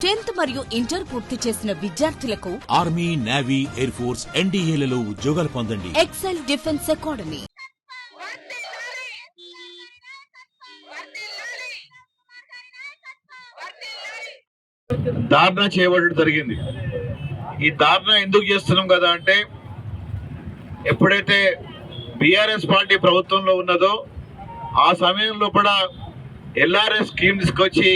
Tenth మరియు inter పూర్తి చేసిన విద్యార్థులకు ఆర్మీ నేవీ ఎయిర్ ఫోర్స్ ఎన్డీఏలలో ఉద్యోగాలు పొందండి. Excel defence academy. ధారణ చేయబడడం జరిగింది. ఈ ధారణ ఎందుకు చేస్తున్నాం కదా అంటే ఎప్పుడైతే బీఆర్ఎస్ పార్టీ ప్రభుత్వంలో ఉన్నదో ఆ సమయంలో కూడా ఎల్ఆర్ఎస్ స్కీమ్ తీసుకొచ్చి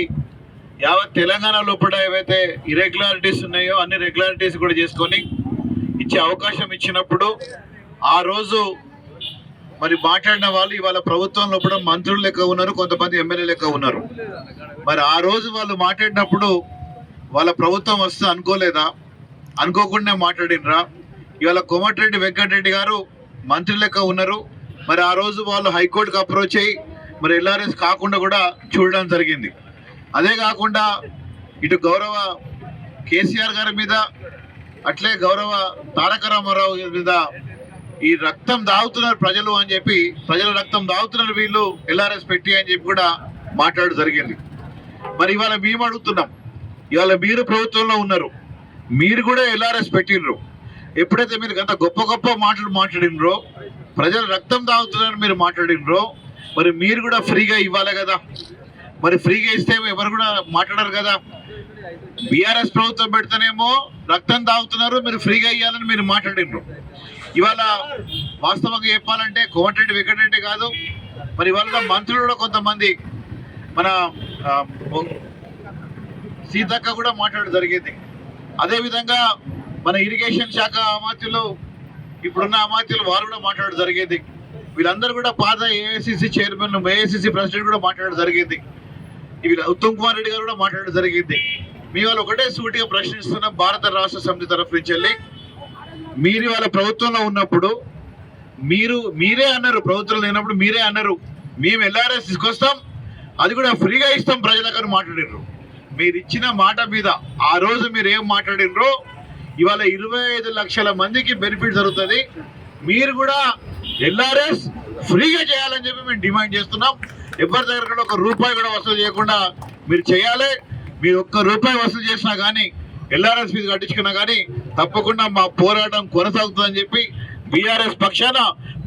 యావత్ తెలంగాణ లోపల ఏవైతే ఇరెగ్యులారిటీస్ ఉన్నాయో అన్ని రెగ్యులారిటీస్ కూడా చేసుకొని ఇచ్చే అవకాశం ఇచ్చినప్పుడు ఆ రోజు మరి మాట్లాడిన వాళ్ళు ఇవాళ ప్రభుత్వంలో కూడా మంత్రులు లెక్క ఉన్నారు కొంతమంది ఎమ్మెల్యే లెక్క ఉన్నారు. మరి ఆ రోజు వాళ్ళు మాట్లాడినప్పుడు వాళ్ళ ప్రభుత్వం వస్తే అనుకోలేదా? అనుకోకుండా మాట్లాడినరా? ఇవాళ కోమటిరెడ్డి వెంకటరెడ్డి గారు మంత్రి లెక్క ఉన్నారు. మరి ఆ రోజు వాళ్ళు హైకోర్టుకు అప్రోచ్ అయ్యి మరి ఎల్ఆర్ఎస్ కాకుండా కూడా చూడడం జరిగింది. అదే కాకుండా ఇటు గౌరవ కేసీఆర్ గారి మీద అట్లే గౌరవ తారక రామారావు మీద ఈ రక్తం దాగుతున్నారు ప్రజలు అని చెప్పి ప్రజల రక్తం దాగుతున్నారు వీళ్ళు ఎల్ఆర్ఎస్ పెట్టి అని చెప్పి కూడా మాట్లాడడం జరిగింది. మరి ఇవాళ మేము అడుగుతున్నాం ఇవాళ మీరు ప్రభుత్వంలో ఉన్నారు మీరు కూడా ఎల్ఆర్ఎస్ పెట్టినరు ఎప్పుడైతే మీరు గంత గొప్ప గొప్ప మాటలు మాట్లాడినరో ప్రజలు రక్తం దాగుతున్నారని మీరు మాట్లాడినరో మరి మీరు కూడా ఫ్రీగా ఇవ్వాలి కదా. మరి ఫ్రీగా ఇస్తే ఎవరు కూడా మాట్లాడరు కదా. బీఆర్ఎస్ ప్రభుత్వం పెడితేనేమో రక్తం తాగుతున్నారు మీరు ఫ్రీగా ఇవ్వాలని మీరు మాట్లాడినారు ఇవాళ వాస్తవంగా చెప్పాలంటే కోమటిరెడ్డి వెంకటరెడ్డి కాదు మరి ఇవాళ మంత్రులు కూడా కొంతమంది. మన సీతక్క కూడా మాట్లాడడం జరిగింది. అదేవిధంగా మన ఇరిగేషన్ శాఖ అమాత్యులు ఇప్పుడున్న అమాత్యులు వారు కూడా మాట్లాడడం జరిగింది. వీళ్ళందరూ కూడా పాత ఏఐసిసి చైర్మన్ ఏఐసిసి ప్రెసిడెంట్ కూడా మాట్లాడడం జరిగింది. ఇవి ఉత్తమ్ కుమార్ రెడ్డి గారు కూడా మాట్లాడడం జరిగింది. మీ వాళ్ళు ఒకటే సూటిగా ప్రశ్నిస్తున్న భారత రాష్ట్ర సమితి తరఫు నుంచి వెళ్ళి మీరు వాళ్ళ ప్రభుత్వంలో ఉన్నప్పుడు మీరు మీరే అన్నారు ప్రభుత్వం లేనప్పుడు మీరే అన్నారు మేము ఎల్ఆర్ఎస్ తీసుకొస్తాం అది కూడా ఫ్రీగా ఇస్తాం ప్రజలకు అని మాట్లాడిర్రు. మీరు ఇచ్చిన మాట మీద ఆ రోజు మీరు ఏం మాట్లాడినరో ఇవాళ ఇరవై ఐదు లక్షల మందికి బెనిఫిట్ జరుగుతుంది. మీరు కూడా ఎల్ఆర్ఎస్ ఫ్రీగా చేయాలని చెప్పి మేము డిమాండ్ చేస్తున్నాం. ఎవరి దగ్గర కూడా ఒక రూపాయి కూడా వసూలు చేయకుండా మీరు చేయాలి. మీరు ఒక్క రూపాయి వసూలు చేసినా కానీ ఎల్ఆర్ఎస్ ఫీజు కట్టించుకున్నా కానీ తప్పకుండా మా పోరాటం కొనసాగుతుందని చెప్పి బీఆర్ఎస్ పక్షాన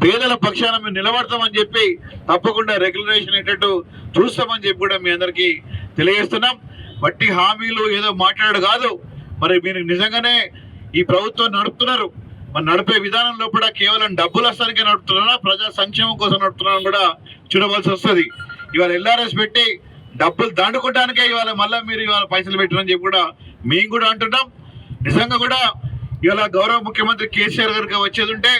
పేదల పక్షాన మేము నిలబడతామని చెప్పి తప్పకుండా రెగ్యులరేషన్ అయ్యేటట్టు చూస్తామని చెప్పి కూడా మీ అందరికీ తెలియజేస్తున్నాం. బట్టి హామీలు ఏదో మాట్లాడు కాదు. మరి మీరు నిజంగానే ఈ ప్రభుత్వం నడుపుతున్నారు. మరి నడిపే విధానంలో కూడా కేవలం డబ్బులు వస్తానికే నడుపుతున్నారా? ప్రజా సంక్షేమం కోసం నడుపుతున్నారని కూడా చూడవలసి వస్తుంది. ఇవాళ ఎల్ఆర్ఎస్ పెట్టి డబ్బులు దండుకోవడానికే ఇవాళ మళ్ళీ మీరు ఇవాళ పైసలు పెట్టారని చెప్పి కూడా మేము కూడా అంటున్నాం. నిజంగా కూడా ఇవాళ గౌరవ ముఖ్యమంత్రి కేసీఆర్ గారికి వచ్చేది ఉంటే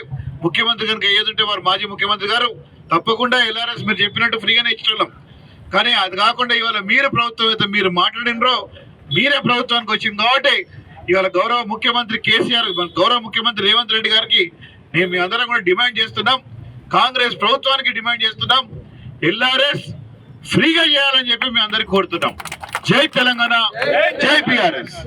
ముఖ్యమంత్రి కనుక అయ్యేది ఉంటే వారు మాజీ ముఖ్యమంత్రి గారు తప్పకుండా ఎల్ఆర్ఎస్ మీరు చెప్పినట్టు ఫ్రీగానే ఇచ్చేవాళ్ళం కానీ అది కాకుండా ఇవాళ మీరు ప్రభుత్వం అయితే మీరు మాట్లాడినరో మీరే ప్రభుత్వానికి వచ్చింది కాబట్టి ఇవాళ గౌరవ ముఖ్యమంత్రి కేసీఆర్ గౌరవ ముఖ్యమంత్రి రేవంత్ రెడ్డి గారికి మేము మీ అందరం కూడా డిమాండ్ చేస్తున్నాం. కాంగ్రెస్ ప్రభుత్వానికి డిమాండ్ చేస్తున్నాం. ఎల్ఆర్ఎస్ ఫ్రీగా చేయాలని చెప్పి మేము అందరికి కోరుతున్నాం. జై తెలంగాణ జై పిఆర్ఎస్